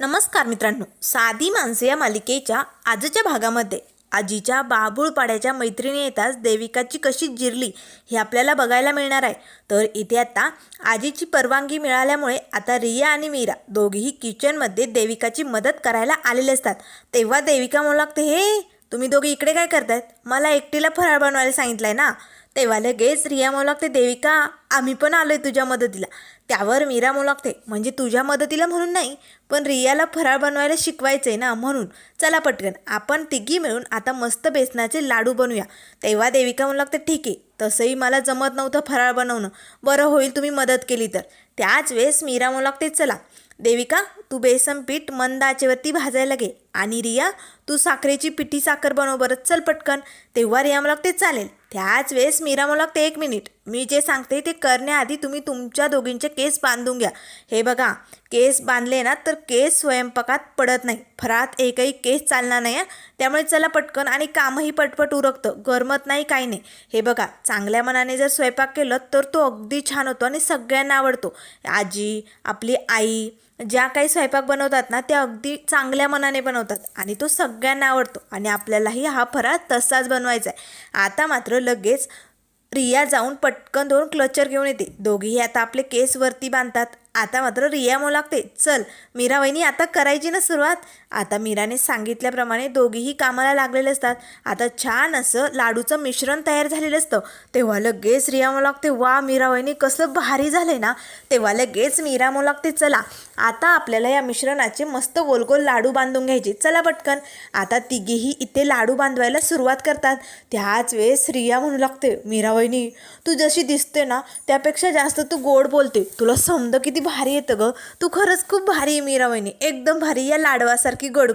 नमस्कार मित्रांनो साधी माणसे या मालिकेच्या आजच्या भागामध्ये. आजीच्या बाबुळपाड्याच्या मैत्रिणी येताच देविकाची कशी जिरली हे आपल्याला बघायला मिळणार आहे. तर इथे आता आजीची परवानगी मिळाल्यामुळे आता रिया आणि मीरा दोघीही किचनमध्ये देविकाची मदत करायला आलेले असतात. तेव्हा देविका म्हणू लागते हे तुम्ही दोघी इकडे काय करतायत? मला एकटीला फराळ बनवायला सांगितलंय ना. तेव्हा लगेच रिया म्हणू लागते देविका आम्ही पण आलो आहे तुझ्या मदतीला. त्यावर मीरा मुलागते म्हणजे तुझ्या मदतीला म्हणून नाही पण रियाला फराळ बनवायला शिकवायचं आहे ना म्हणून. चला पटकन आपण तिघी मिळून आता मस्त बेसनाचे लाडू बनवूया तेव्हा देविका म्हणू लागते ठीक आहे तसंही मला जमत नव्हतं फराळ बनवणं. बरं होईल तुम्ही मदत केली तर. त्याच वेळेस मीरा म्हणू लागते चला देविका तू बेसन पीठ मंद आचेवरती भाजायला घे. आणि रिया तू साखरेची पिठी साखर बनव बरं. चल पटकन. तेव्हा रिया मला लागते चालेल. त्याच वेळेस मीरा मला लागते एक मिनिट. मी जे सांगते ते करण्याआधी तुम्ही तुमच्या दोघींचे केस बांधून घ्या. हे बघा केस बांधले ना तर केस स्वयंपाकात पडत नाही. फरात एकही केस चालणार नाही त्यामुळे चला पटकन आणि कामही पटपट उरकतं. गरमत नाही काही नाही. हे बघा चांगल्या मनाने जर स्वयंपाक केलं तर तो अगदी छान होतो आणि सगळ्यांना आवडतो. आजी आपली आई ज्या काही स्वयंपाक बनवतात ना त्या अगदी चांगल्या मनाने बनवतात. आणि तो सगळ्यांना आवडतो. आणि आपल्यालाही हा फराळ तसाच बनवायचा आहे. आता मात्र लगेच रिया जाऊन पटकन दोन क्लचर घेऊन येते. दोघीही आता आपले केस वरती बांधतात. आता मात्र रिया मो लागते. चल मीरा वहिनी आता करायची ना सुरुवात? आता मीराने सांगितल्याप्रमाणे दोघीही कामाला लागलेले असतात. आता छान असं लाडूचं मिश्रण तयार झालेलं असतं. तेव्हा लगेच रिया मो लागते. वा मीरा वहिनी कसं भारी झालंय ना? तेव्हा लगेच मीरा मो लागते. चला आता आपल्याला या मिश्रणाचे मस्त गोल गोल लाडू बांधून घ्यायचे. चला पटकन. आता तिघीही इथे लाडू बांधवायला सुरुवात करतात. त्याच वेळेस रिया म्हणू लागते मीरा वहिनी तू जशी दिसते ना त्यापेक्षा जास्त तू गोड बोलते. तुला समज किती भारी येतं ग. तू खरंच खूप भारी आहे मीरा वहिनी एकदम भारी. या लाडवासारखी गोड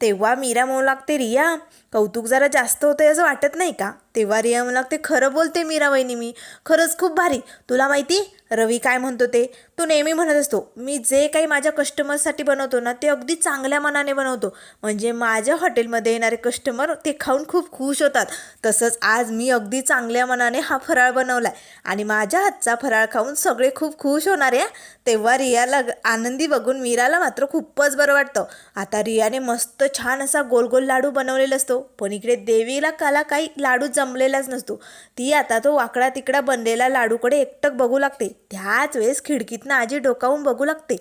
तेव्हा मीरा म्हणू लागते रिया कौतुक जरा जास्त होतंय असं वाटत नाही का? तेव्हा रिया मला ते खरं बोलते मीरा वहिनी मी. खरंच खूप भारी. तुला माहिती रवी काय म्हणतो ते? तो नेहमी म्हणत असतो मी जे काही माझ्या कस्टमरसाठी बनवतो ना ते अगदी चांगल्या मनाने बनवतो. म्हणजे माझ्या हॉटेलमध्ये येणारे कस्टमर ते खाऊन खूप खुश होतात. तसंच आज मी अगदी चांगल्या मनाने हा फराळ बनवला आहे आणि माझ्या हातचा फराळ खाऊन सगळे खूप खुश होणार आहे तेव्हा रियाला आनंदी बघून मीराला मात्र खूपच बरं वाटतं. आता रियाने मस्त छान असा गोल गोल लाडू बनवलेला असतो. पण इकडे देवीला काला काही लाडू जमलेलाच नसतो. ती आता तो वाकडा तिकडा बनलेला लाडूकडे एकटक बघू लागते. त्याच वेळेस खिडकीतनं आजी डोकावून बघू लागते.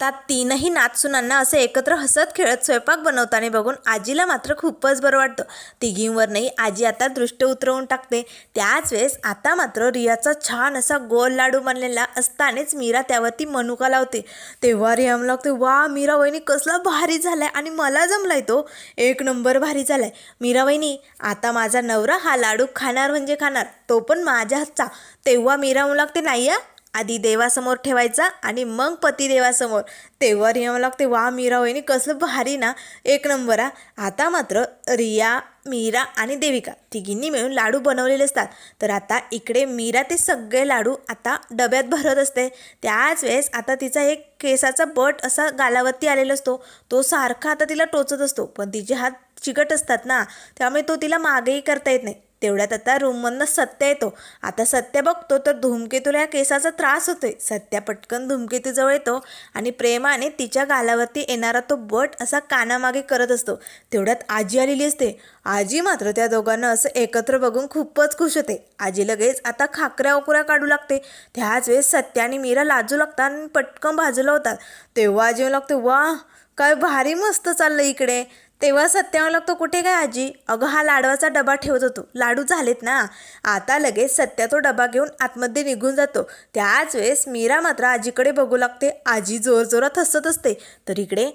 आता तीनही नातसुनांना असं एकत्र हसत खेळत स्वयंपाक बनवताना बघून आजीला मात्र खूपच बरं वाटतं. तिघींवरनंही आजी आता दृष्ट उतरवून टाकते. त्याच वेळेस आता मात्र रियाचा छान असा गोल लाडू बनलेला असतानाच मीरा त्यावरती मनुका लावते. तेव्हा रिया लागते वा मीरा वहिनी कसला भारी झालाय आणि मला जमलाय तो. एक नंबर भारी झालाय. मीरा वहिनी आता माझा नवरा हा लाडू खाणार म्हणजे खाणार तो पण माझ्या हातचा तेव्हा मीरा म्हणू लागते नाही आधी देवासमोर ठेवायचा आणि मग पतिदेवासमोर तेव्हा रिया मला लागते वा मीरा वहिनी कसलं भारी ना एक नंबर. आता मात्र रिया मीरा आणि देविका तिघींनी मिळून लाडू बनवलेले असतात. तर आता इकडे मीरा ते सगळे लाडू आता डब्यात भरत असते. त्याच वेळेस आता तिचा एक केसाचा बट असा गालावरती आलेला असतो. तो सारखा आता तिला टोचत असतो. पण तिचे हात चिकट असतात ना त्यामुळे तो तिला मागेही करता येत नाही. तेवढ्यात आता रूममधनं सत्य येतो. आता सत्य बघतो तर धूमकेतूला या केसाचा त्रास होतोय. सत्या पटकन धूमकेतूजवळ येतो आणि प्रेमाने तिच्या गालावरती येणारा तो बट असा कानामागे करत असतो. तेवढ्यात आजी आलेली असते. आजी मात्र त्या दोघांना असं एकत्र बघून खूपच खुश होते. आजी लगेच आता खाकऱ्या ओकऱ्या काढू लागते. त्याच वेळेस सत्या आणि मीरा लाजू लागतात आणि पटकन बाजूला होतात. तेव्हा आजी लागते वा काय भारी मस्त चाललं इकडे. तेव्हा सत्यावर लागतो कुठे काय आजी? अगं हा लाडवाचा डबा ठेवत होतो. लाडू झालेत ना. आता लगेच सत्या तो डबा घेऊन आतमध्ये निघून जातो. त्याच वेळेस मीरा मात्र आजीकडे बघू लागते. आजी जोरजोरात हसत असते. तर इकडे.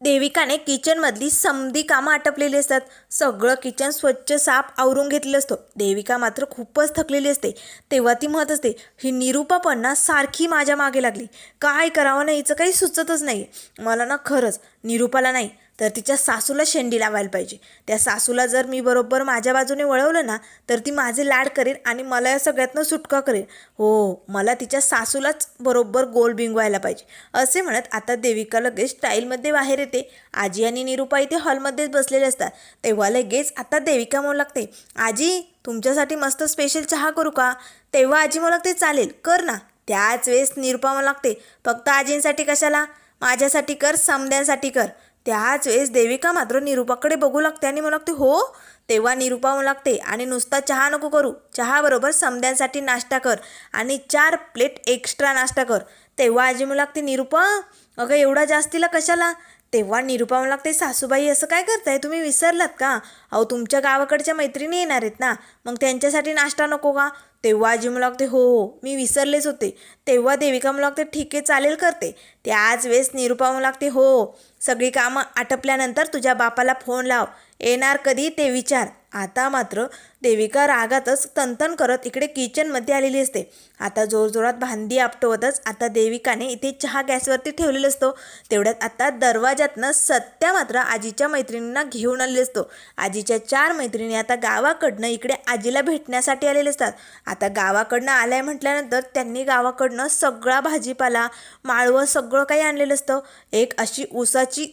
देविकाने किचनमधली समधी कामं आटपलेली असतात. सगळं किचन स्वच्छ साफ आवरून घेतलेलं असतो. देविका मात्र खूपच थकलेली असते. तेव्हा ती म्हणत असते ही निरूपा सारखी माझ्या मागे लागली. काय करावं नाही हिचं काही सुचतच नाही मला ना खरंच निरूपाला नाही तर तिच्या सासूला शेंडी लावायला पाहिजे. त्या सासूला जर मी बरोबर माझ्या बाजूने वळवलं ना तर ती माझे लाड करेल आणि मला या सगळ्यातनं सुटका करेल हो मला तिच्या सासूलाच बरोबर गोल बिंगवायला पाहिजे. असे म्हणत आता देविका लगेच स्टाईलमध्ये बाहेर येते. आजी आणि निरुपा इथे हॉलमध्येच बसलेले असतात. तेव्हा लगेच आता देविका म्हणू लागते आजी तुमच्यासाठी मस्त स्पेशल चहा करू का? तेव्हा आजी म्हणू लागते चालेल कर ना. त्याच वेळेस निरुपा म्हणू लागते फक्त आजींसाठी कशाला? माझ्यासाठी कर समद्यांसाठी कर. त्याच वेळेस देविका मात्र निरूपाकडे बघू लागते आणि म्हणू लागते हो तेव्हा निरूपा म्हणू लागते आणि नुसता चहा नको करू चहाबरोबर समद्यांसाठी नाश्ता कर आणि चार प्लेट एक्स्ट्रा नाश्ता कर. तेव्हा आजी म्हणू लागते निरूपा अगं एवढा जास्तीला कशाला? तेव्हा निरूपा म्हणू लागते सासूबाई असं काय करताय? तुम्ही विसरलात का? अहो तुमच्या गावाकडच्या मैत्रिणी येणार आहेत ना मग त्यांच्यासाठी नाश्ता नको का? तेव्हा आजी म्हणू लागते हो हो मी विसरलेच होते. तेव्हा देविका म्हणू लागते ठीक आहे चालेल करते. त्याच वेळेस निरूपा म्हणू लागते हो, हो सगळी कामं आटपल्यानंतर तुझ्या बापाला फोन लाव. येणार कधी ते विचार. आता मात्र देविका रागातच तनतन करत इकडे किचनमध्ये आलेली असते. आता जोरजोरात भांडी आपटवतच आता देविकाने इथे चहा गॅसवरती ठेवलेला असतो. तेवढ्यात आता दरवाजातनं सत्या मात्र आजीच्या मैत्रिणींना घेऊन आलेली असतो. आजीच्या चार मैत्रिणी आता गावाकडनं इकडे आजीला भेटण्यासाठी आलेले असतात. आता गावाकडनं आलाय म्हटल्यानंतर त्यांनी गावाकडनं सगळा भाजीपाला माळवं सगळं काही आणलेलं असतं. एक अशी ऊसाची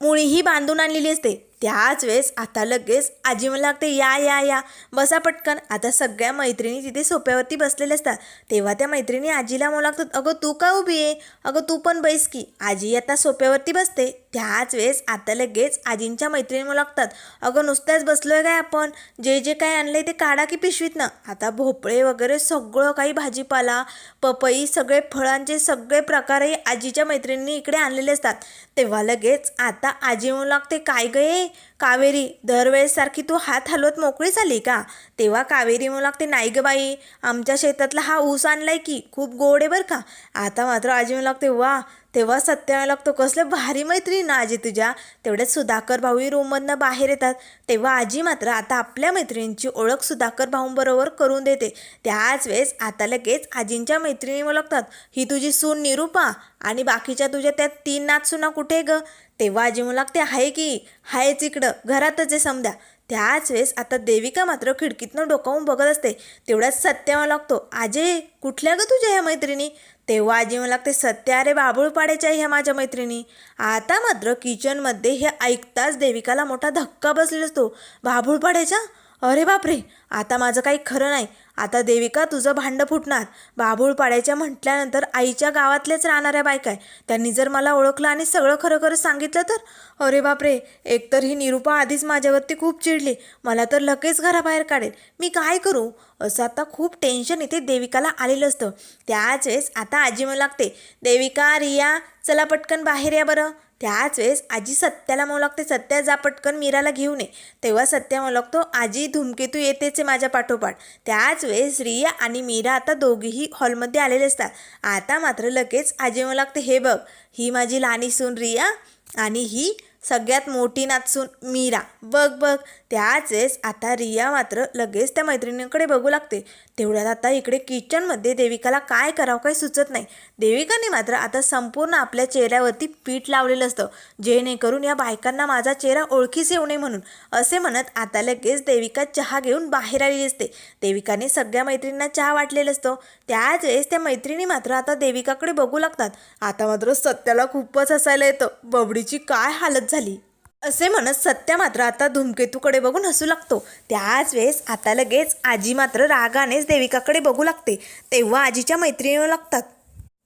मुळीही बांधून आणलेली असते. त्याच वेळेस आता लगेच आजी मला लागते या या या. बसा पटकन. आता सगळ्या मैत्रिणी तिथे सोप्यावरती बसलेल्या असतात. तेव्हा त्या मैत्रिणी आजीला म्हणू लागतात अगं तू का उभी आहे? अगं तू पण बैस की. आजी आता सोप्यावरती बसते. त्याच वेळेस आता लगेच आजींच्या मैत्रिणी लागतात. अगं नुसत्याच बसलो आहे काय आपण? जे जे काय आणलंय ते काढा की पिशवीतनं आता भोपळे वगैरे सगळं काही भाजीपाला पपई सगळे फळांचे सगळे प्रकारही आजीच्या मैत्रिणींनी इकडे आणलेले असतात. तेव्हा लगेच आता आजी म्हणू लागते काय गं कावेरी दरवेळेससारखी तू हात हलवत मोकळी झाली का? तेव्हा कावेरी म्हणू लागते नाही गं बाई आमच्या शेतातला हा ऊस आणलाय की खूप गोड आहे बरं का. आता मात्र आजी म्हणू लागते वा तेव्हा सत्य लागतो कसलं भारी मैत्रीण ना आजी तुझ्या. तेवढ्याच सुधाकर भाऊही रूममधनं बाहेर येतात. तेव्हा आजी मात्र आता आपल्या मैत्रिणींची ओळख सुधाकर भाऊंबरोबर करून देते. त्याच वेळेस आता लगेच आजींच्या मैत्रिणी ओळखतात ही तुझी सून निरूपा आणि बाकीच्या तुझ्या त्या तीन नाचसुना कुठे ग? तेव्हा आजी म्हणू लागते आहे की हायच इकडं घरातच आहे समद्या. त्याच वेळेस आता देविका मात्र खिडकीतनं डोकावून बघत असते. तेवढ्यात सत्य मला लागतो आजे कुठल्या ग तुझ्या ह्या मैत्रिणी? तेव्हा आजी मला लागते सत्य अरे बाबूळ पाड्याच्या ह्या माझ्या मैत्रिणी. आता मात्र किचनमध्ये हे ऐकताच देविकाला मोठा धक्का बसलेला असतो. बाबूळ पाड्याच्या अरे बापरे आता माझं काही खरं नाही. आता देविका तुझं भांडं फुटणार. बाबूळ पाड्याच्या म्हटल्यानंतर आईच्या गावातलेच राहणाऱ्या बायका आहे त्यांनी जर मला ओळखलं आणि सगळं खरं खरं सांगितलं तर? अरे बापरे एकतर ही निरूपा आधीच माझ्यावरती खूप चिडली. मला तर लगेच घराबाहेर काढेल. मी काय करू? असं आता खूप टेन्शन इथे देविकाला आलेलं असतं. त्याच वेळेस आता आजी म्हणू लागते देविका रिया चला पटकन बाहेर या बरं. त्याच वेळेस आजी सत्याला म्हणू लागते सत्या जा पटकन मीराला घेऊन ये. तेव्हा सत्या म्हणू लागतो आजी धूमकेतू येतेच आहे माझ्या पाठोपाठ. त्याच वेळेस रिया आणि मीरा आता दोघीही हॉलमध्ये आलेले असतात. आता मात्र लगेच आजी म्हणू लागते हे बघ ही माझी लहानी सून रिया आणि ही सगळ्यात मोठी नाचून मीरा. बघ बघ. त्याच वेळेस आता रिया मात्र लगेच त्या मैत्रिणींकडे बघू लागते. तेवढ्यात आता इकडे किचनमध्ये देविकाला काय करावं काही सुचत नाही. देविकाने मात्र आता संपूर्ण आपल्या चेहऱ्यावरती पीठ लावलेलं असतं. जेणेकरून या बायकांना माझा चेहरा ओळखीच येऊ नये म्हणून. असे म्हणत आता लगेच देविका चहा घेऊन बाहेर आलेली असते. देविकाने सगळ्या मैत्रिणींना चहा वाटलेला असतो. त्याच वेळेस त्या मैत्रिणी मात्र आता देविकाकडे बघू लागतात. आता मात्र सत्याला खूपच हसायला येतं. बबडीची काय हालत झाली? झाली. असे म्हणत सत्या मात्र आता धूमकेतूकडे बघून हसू लागतो. त्याच वेळेस आता लगेच आजी मात्र रागानेच देविकाकडे बघू लागते. तेव्हा आजीच्या मैत्रिणी लागतात.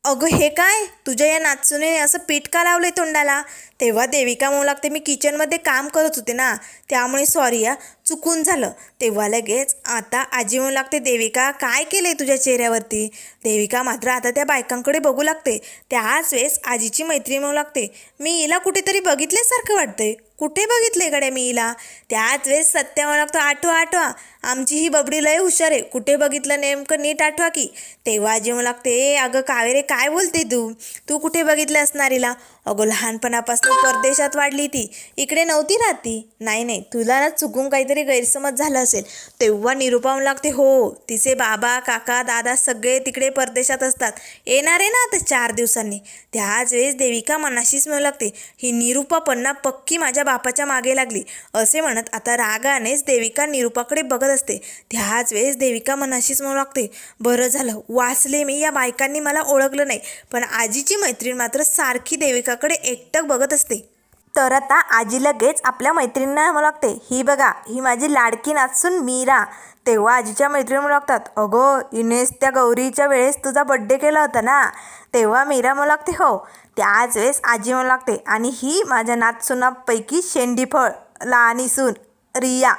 अगं हे काय? तुझ्या या नाचूने असं पीठ का लावलं आहे तोंडाला? तेव्हा देविका म्हणू लागते मी किचनमध्ये काम करत होते ना त्यामुळे सॉरी या चुकून झालं. तेव्हा लगेच आता आजी म्हणू लागते देविका काय केलं आहे तुझ्या चेहऱ्यावरती? देविका मात्र आता त्या बायकांकडे बघू लागते. त्याच वेळेस आजीची मैत्री म्हणू लागते मी हिला कुठेतरी बघितल्यासारखं वाटतंय. कुठे बघितले गड्या मी हिला? त्याच वेळेस सत्य म्हणा लागतो आठवा आठवा. आमची ही बबडी लय हुशार आहे. कुठे बघितलं नेमकं नीट आठवा की. तेव्हा जेव्हा लागते "ए, अगं कावेरे काय बोलते तू? तू कुठे बघितलं असणार हिला? अगं लहानपणापासून परदेशात वाढली ती. इकडे नव्हती राहती. नाही नाही तुला ना चुकून काहीतरी गैरसमज झाला असेल. तेव्हा निरुपावून लागते हो तिचे बाबा काका दादा सगळे तिकडे परदेशात असतात. येणार आहे ना आता चार दिवसांनी. त्याच वेळेस देविका मनाशीच म्हणू लागते ही निरुपा पन्ना पक्की माझ्या बापाच्या मागे लागली. असे म्हणत आता रागानेच देविका निरुपाकडे बघत असते. त्याच वेळेस देविका मनाशीच म्हणू लागते बरं झालं वाचले मी या बायकांनी मला ओळखलं नाही. पण आजीची मैत्रीण मात्र सारखी देविका देविकाकडे एकटक बघत असते. तर आता आजी लगेच आपल्या मैत्रिणींना म्हणू लागते ही बघा ही माझी लाडकी नाचून मीरा. तेव्हा आजीच्या मैत्रिणी म्हणू लागतात अगो इनेस त्या गौरीच्या वेळेस तुझा बड्डे केला होता ना? तेव्हा मीरा म्हणू लागते हो. त्याच वेळेस आजी म्हणू लागते आणि ही माझ्या नाचसुनापैकी शेंडीफळ लहानी सून रिया.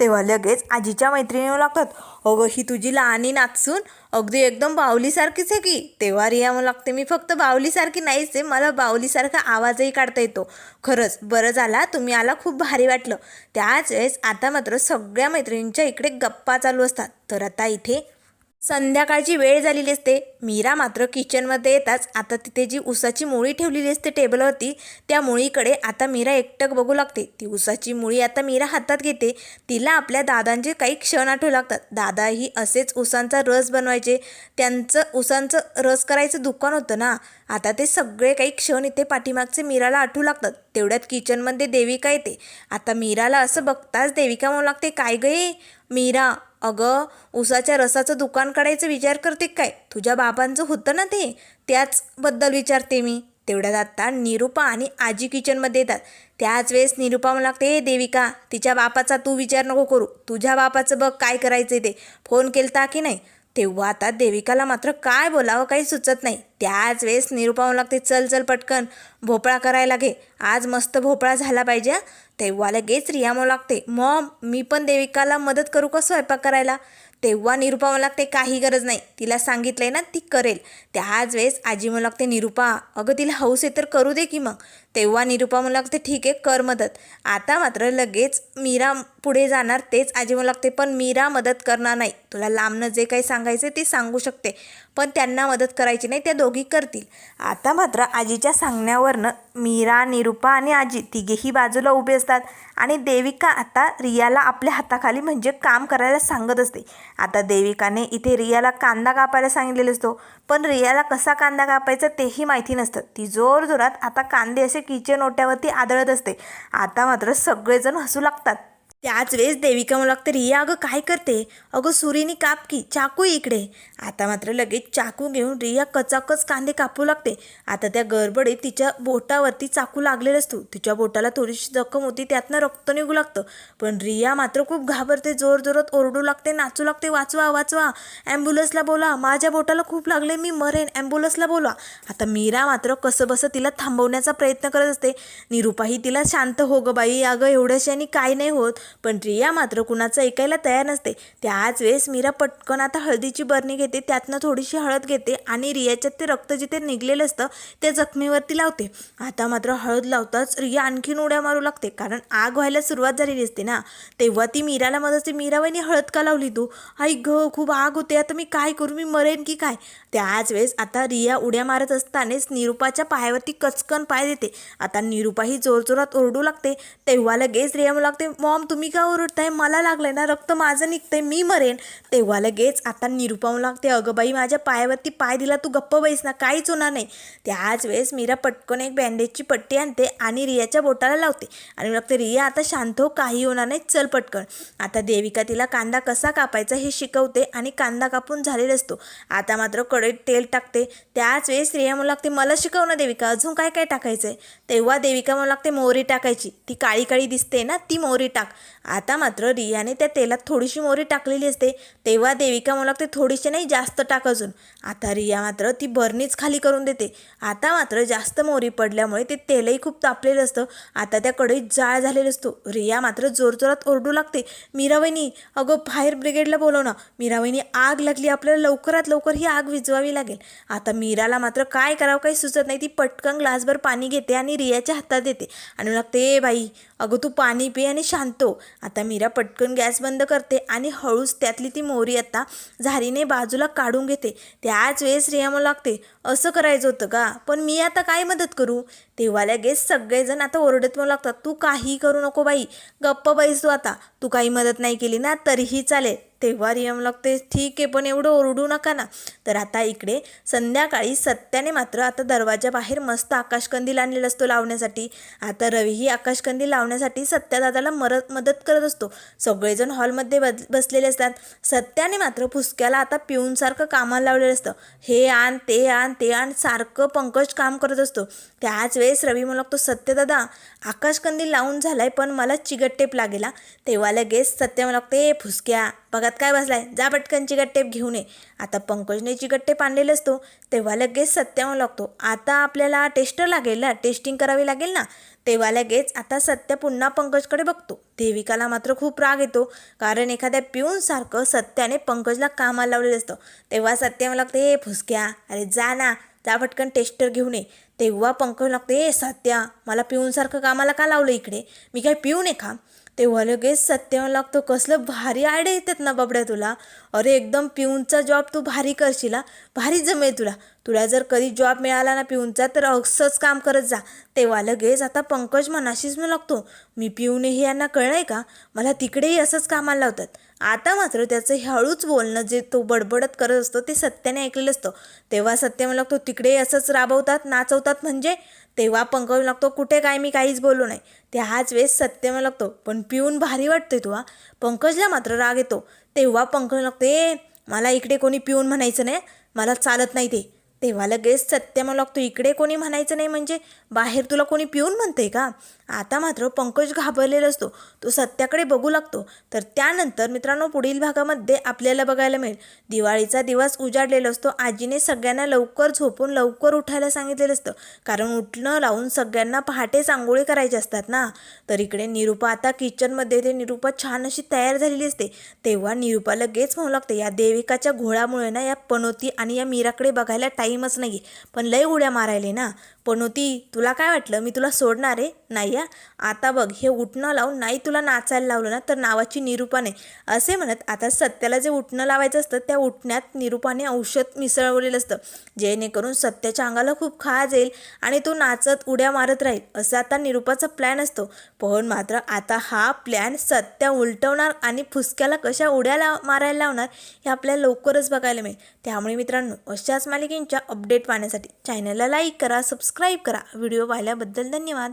तेव्हा लगेच आजीच्या मैत्रिणी म्हणू लागतात अगं ही तुझी लहानी नाचून अगदी एकदम बावलीसारखीच आहे की. तेव्हा रिया लागते मी फक्त बावलीसारखी नाहीच आहे मला बावलीसारखा आवाजही काढता येतो. खरंच बरं झाला तुम्ही आला खूप भारी वाटलं. त्याच वेळेस आता मात्र सगळ्या मैत्रिणींच्या इकडे गप्पा चालू असतात. तर आता इथे संध्याकाळची वेळ झालेली असते. मीरा मात्र किचनमध्ये येताच आता तिथे जी उसाची मुळी ठेवलेली असते टेबलवरती त्या मुळीकडे आता मीरा एकटक बघू लागते. ती उसाची मुळी आता मीरा हातात घेते. तिला आपल्या दादांचे काही क्षण आठवू लागतात. दादाही असेच उसांचा रस बनवायचे. त्यांचं उसांचं रस करायचं दुकान होतं ना. आता ते सगळे काही क्षण इथे पाठीमागचे मीराला आठवू लागतात. तेवढ्यात किचनमध्ये देविका येते. आता मीराला असं बघताच देविका म्हणू लागते काय गे मीरा अगं उसाच्या रसाचं दुकान काढायचं विचार करते काय? तुझ्या बाबांचं होतं ना ते? त्याचबद्दल विचारते मी. तेवढ्यात आता निरुपा आणि आजी किचनमध्ये येतात. त्याच वेळेस निरुपा मला लागते हे देविका तिच्या बापाचा तू विचार नको करू. तुझ्या बापाचं बघ काय करायचं ते. फोन केलता की नाही? तेव्हा आता देविकाला मात्र काय बोलावं काही सुचत नाही. त्याच वेळेस निरुपा लागते चल चल पटकन. भोपळा करायला घे. आज मस्त भोपळा झाला पाहिजे तेव्हा लगेच रिया म्हणू लागते मॉम मी पण देविकाला मदत करू का स्वयंपाक करायला? तेव्हा निरुपा म्हणू लागते काही गरज नाही तिला सांगितलंय ना ती करेल. त्याच वेळेस आजी म्हणू लागते निरुपा अगं तिला हौस आहे तर करू दे की मग. तेव्हा निरुपा म्हणू लागते ठीक आहे कर मदत. आता मात्र लगेच मीरा पुढे जाणार तेच आजी म्हणू लागते पण मीरा मदत करणार नाही. तुला लांबनं जे काही सांगायचं ते सांगू शकते पण त्यांना मदत करायची नाही त्या दोघी करतील. आता मात्र आजीच्या सांगण्यावरनं मीरा निरुपा आणि आजी तिघेही बाजूला उभे असतात आणि देविका आता रियाला आपल्या हाताखाली म्हणजे काम करायला सांगत असते. आता देविकाने इथे रियाला कांदा कापायला सांगितलेला असतो पण रियाला कसा कांदा कापायचा तेही माहिती नसतं. ती जोरजोरात आता कांदे असे किचन ओट्यावरती आदळत असते. आता मात्र सगळेजण हसू लागतात. त्याच वेळेस देविका म्हणू लागते रिया अगं काय करते? अगं सुरीनी काप की चाकू इकडे. आता मात्र लगेच चाकू घेऊन रिया कचाकच कांदे कापू लागते. आता त्या गडबडीत तिच्या बोटावरती चाकू लागलेला असतो. तिच्या बोटाला थोडीशी जखम होती त्यातनं रक्त निघू लागतं. पण रिया मात्र खूप घाबरते जोर जोरात ओरडू लागते नाचू लागते वाचवा वाचवा ॲम्ब्युलन्सला बोला माझ्या बोटाला खूप लागले मी मरेन ॲम्ब्युलन्सला बोला. आता मीरा मात्र कसं बसं तिला थांबवण्याचा प्रयत्न करत असते. निरुपाही तिला शांत हो गं बाई अगं एवढ्याशाने काय नाही होत. पण रिया मात्र कुणाचं ऐकायला तयार नसते. त्याच वेळेस मीरा पटकन आता हळदीची बरणी घेते त्यातनं थोडीशी हळद घेते आणि रियाच्यात ते रक्त जिथे निघलेलं असतं त्या जखमीवरती लावते. आता मात्र हळद लावताच रिया आणखीन उड्या मारू लागते कारण आग व्हायला सुरुवात झालेली असते ना. तेव्हा ती मीराला मदत असते मीराबाईनी हळद का लावली तू? आई ग खूप आग होते आता मी काय करू? मी मरेन की काय? त्याच वेळेस आता रिया उड्या मारत असतानाच निरुपाच्या पायावरती कचकन पाय देते. आता निरुपाही जोरजोरात ओरडू लागते. तेव्हा लगेच रिया म्हणू लागते मॉम तुम्ही का ओरडताय? मला लागलंय ना रक्त माझं निघतंय मी मरेन. तेव्हा लगेच आता निरुपावून लागते. अगं बाई माझ्या पायावरती पाय दिला तू गप्प बैस ना काहीच होणार नाही. त्याच वेळेस मीरा पटकन एक बँडेजची पट्टी आणते आणि रियाच्या बोटाला लावते. आणि लागते रिया आता शांत हो काही होणार नाही चल पटकन. आता देविका तिला कांदा कसा कापायचा हे शिकवते आणि कांदा कापून झालेला असतो. आता मात्र कढईत तेल टाकते. त्याच वेळेस रिया म्हणू लागते मला शिकव ना देविका अजून काय काय टाकायचं आहे तेव्हा देविका म्हणू लागते मोहरी टाकायची. ती काळी काळी दिसते ना ती मोहरी टाक. आता मात्र रियाने त्या तेलात थोडीशी मोहरी टाकलेली असते. तेव्हा देविका म्हणू लागते थोडीशी नाही जास्त टाक अजून. आता रिया मात्र ती बरणीच खाली करून देते. आता मात्र जास्त मोहरी पडल्यामुळे ते तेलही खूप तापलेलं असतं. आता त्या कढईत जाळ झालेला असतो. रिया मात्र जोरजोरात ओरडू लागते. मीरावहिनी अगं फायर ब्रिगेडला बोलव ना मीरावहिनी आग लागली आपल्याला लवकरात लवकर ही आग विझवावी लागेल. आता मीराला मात्र काय करावं काही सुचत नाही. ती पटकन ग्लासभर पाणी घेते आणि रियाच्या हातात देते. आणि लागते ए बाई अगं तू पाणी पी आणि शांत हो. आता मीरा पटकन गॅस बंद करते आणि हळूच त्यातली ती मोहरी आता झारीने बाजूला काढून घेते. त्याच वेळेस रियामा लागते असं करायचं होतं का? पण मी आता काय मदत करू? तेव्हा लगेच सगळेजण आता ओरडत मला लागतात तू काही करू नको बाई गप्प बैस तू आता. तू काही मदत नाही केली ना तरीही चालेल. तेव्हा रियम लागते ठीक आहे पण एवढं ओरडू नका ना. तर आता इकडे संध्याकाळी सत्याने मात्र आता दरवाजाबाहेर मस्त आकाशकंदील आणलेला असतो लावण्यासाठी. आता रवीही आकाशकंदील लावण्यासाठी सत्यादादाला मरत मदत करत असतो. सगळेजण हॉलमध्ये बस बसलेले असतात. सत्याने मात्र फुसक्याला आता पिऊनसारखं कामाला लावलेलं असतं. हे आण ते आण ते आण सारखं पंकज काम करत असतो. त्याच वेळेस रवी म्हणू लागतो सत्यदादा आकाशकंदील लावून झालाय पण मला चिगट टेप लागेला. तेव्हा लगेच सत्य लागते "ए, फुसक्या बघत काय बसलाय? जा पटकन चिगटटेप घेऊन ये. आता पंकजने चिगटटेप आणलेला असतो तेव्हा लगेच सत्य लागतो आता आपल्याला टेस्टर लागेल ना? टेस्टिंग करावी लागेल ना? तेव्हा लगेच आता सत्य पुन्हा पंकजकडे बघतो. देविकाला मात्र खूप राग येतो कारण एखाद्या पिऊनसारखं सत्याने पंकजला कामाला लावलेलं असतं. तेव्हा सत्य मला लागते ए फुसक्या अरे जा ना जा पटकन टेस्टर घेऊन ये. तेव्हा पंकज लागते ए सत्या मला पिऊनसारखं कामाला का लावलं इकडे? मी काय पिऊ नये का? तेव्हा लगेच सत्य लागतो कसलं भारी आयडिया येतात ना बाबड्या तुला. अरे एकदम पिऊनचा जॉब तू भारी करशील भारी जमेल तुला. तुला जर कधी जॉब मिळाला ना पिऊनचा तर असंच काम करत जा. तेव्हा लगेच आता पंकज मनाशीच म्हणू लागतो मी पिऊने हे यांना कळलंय का? मला तिकडेही असंच कामाला लावतात. आता मात्र त्याचं हळूच बोलणं जे तो बडबडत करत असतो ते सत्याने ऐकलेलं असतं. तेव्हा सत्य म्हणू लागतो तिकडे असंच राबवतात नाचवतात म्हणजे? तेव्हा पंकज लागतो कुठे काय मी काहीच बोललो नाही. त्याच वेळेस सत्य म्हणू लागतो पण पिऊन भारी वाटतोय तुला. पंकजला मात्र राग येतो. तेव्हा पंकज लागतो ए मला इकडे कोणी पिऊन म्हणायचं नाही मला चालत नाही ते. तेव्हा लगेच सत्य मला लागतो इकडे कोणी म्हणायचं नाही म्हणजे बाहेर तुला कोणी पिऊन म्हणते का? आता मात्र पंकज घाबरलेला असतो तो सत्याकडे बघू लागतो. तर त्यानंतर मित्रांनो पुढील भागामध्ये आपल्याला बघायला मिळेल. दिवाळीचा दिवस उजाडलेला असतो. आजीने सगळ्यांना लवकर झोपून लवकर उठायला सांगितलेलं असतं. कारण उठणं लावून सगळ्यांना पहाटे आंघोळी करायची असतात ना? तर इकडे निरूपा आता किचनमध्ये ते निरूपा छान अशी तयार झालेली असते. तेव्हा निरूपा लगेच म्हणू लागते या देविकाच्या घोळामुळे ना या पनोती आणि या मीराकडे बघायला टाईम टाईमच नाही पण लय उड्या मारायले ना. पण होती तुला काय वाटलं? मी तुला सोडणार आहे? नाही या आता बघ हे उठणं लावून नाही तुला नाचायला लावलं ना तर नावाची निरूपाने असे म्हणत आता सत्याला जे उठणं लावायचं असतं त्या उठण्यात निरूपाने औषध मिसळवलेलं असतं. जेणेकरून सत्याच्या अंगाला खूप खाज येईल आणि तो नाचत उड्या मारत राहील. असं आता निरूपाचा प्लॅन असतो. पण मात्र आता हा प्लॅन सत्या उलटवणार आणि फुसक्याला कशा उड्या लाव मारायला लावणार हे आपल्याला लवकरच बघायला मिळेल. त्यामुळे मित्रांनो अशाच मालिकेंच्या अपडेट पाहण्यासाठी चॅनलला लाईक करा सबस्क्राईब करा. व्हिडिओ पाहिल्याबद्दल धन्यवाद.